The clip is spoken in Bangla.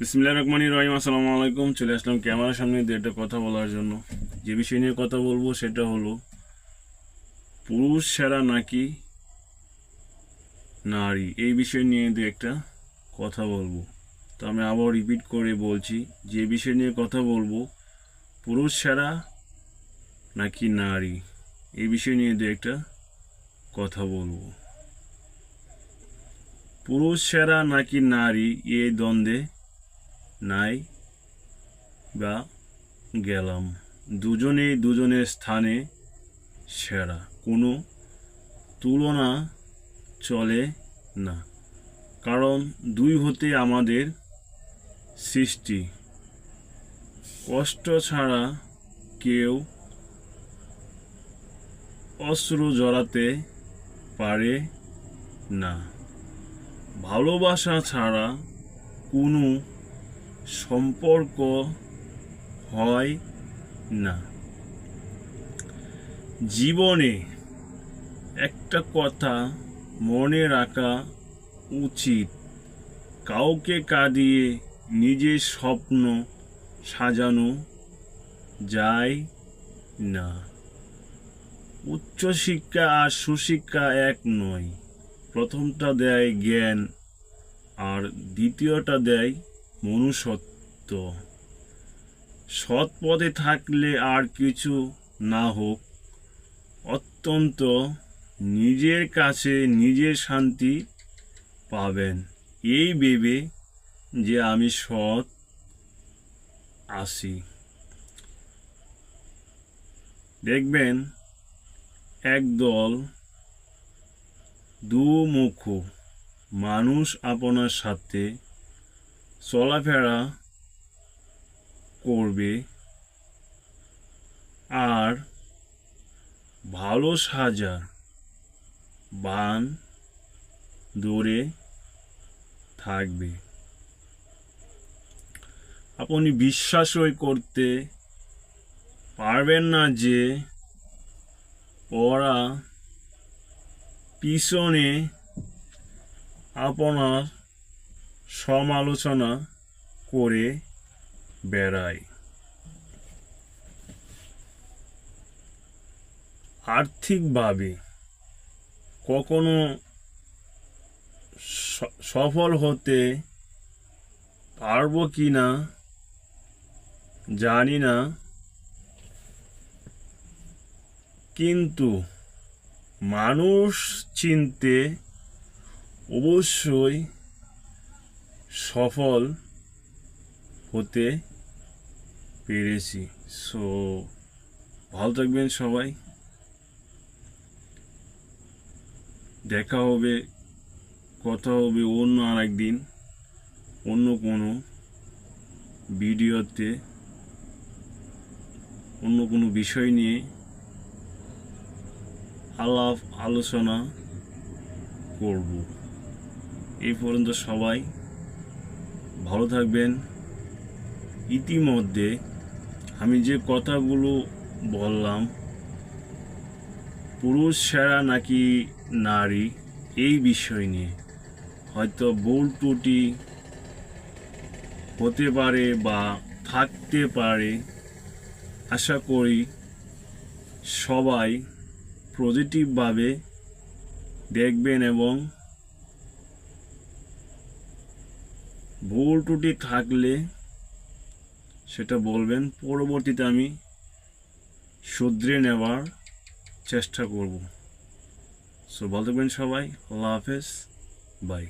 বিসমিল্লাহ রহমানি রহিম, আসসালামু আলাইকুম। চলে আসলাম ক্যামেরার সামনে দিয়ে একটা কথা বলার জন্য। যে বিষয় নিয়ে কথা বলব সেটা হলো, পুরুষ সেরা নাকি নারী? এই বিষয় নিয়ে দু একটা কথা বলব। তো আমি আবার রিপিট করে বলছি, যে বিষয় নিয়ে কথা বলব, পুরুষ সেরা নাকি নারী? এই বিষয় নিয়ে দু একটা কথা বলব। পুরুষ সেরা নাকি নারী? এই দ্বন্দ্বে নাই বা গেলাম। দুজনেই দুজনের স্থানে সেরা। কোনো তুলনা চলে না। কারণ দুই হতে আমাদের সৃষ্টি। কষ্ট ছাড়া কেউ অশ্রু জড়াতে পারে না। ভালোবাসা ছাড়া কোনো সম্পর্ক হয় না। জীবনে একটা কথা মনে রাখা উচিত। কাউকে কাঁদিয়ে নিজের স্বপ্ন সাজানো যায় না। উচ্চশিক্ষা আর সুশিক্ষা এক নয়। প্রথমটা দেয় জ্ঞান আর দ্বিতীয়টা দেয় মনুষ্যত্ব। সৎ পথে থাকলে আর কিছু না হোক। অত্যন্ত নিজের কাছে নিজের শান্তি পাবেন। এই ভেবে যে আমি সৎ আসি দেখবেন একদল দুমুখ মানুষ আপনার সাথে চলাফেরা করবে আর ভালো সাজা বান দৌড়ে থাকবে। আপনি বিশ্বাসই করতে পারবেন না যে ওরা পিছনে আপনার সমালোচনা করে বেড়ায়। আর্থিকভাবে কখনো সফল হতে পারব কি না জানি না। কিন্তু মানুষ চিনতে অবশ্যই সফল হতে পেরেছি। সো ভালো থাকবেন সবাই। দেখা হবে, কথা হবে অন্য আর একদিন অন্য কোনো ভিডিওতে, অন্য কোনো বিষয় নিয়ে। আলাপ, আলোচনা করব। এই পর্যন্ত সবাই ভালো থাকবেন। ইতিমধ্যে আমি যে কথাগুলো বললাম, পুরুষ সেরা নাকি নারী, এই বিষয় নিয়ে। হয়তো ভুল ত্রুটি হতে পারে বা থাকতে পারে। আশা করি সবাই পজিটিভভাবে দেখবেন এবং ভুল ত্রুটি থাকলে সেটা বলবেন, পরবর্তীতে আমি শুধরে নেওয়ার চেষ্টা করব। সো ভালো থাকবেন সবাই। আল্লাহ হাফেজ। বাই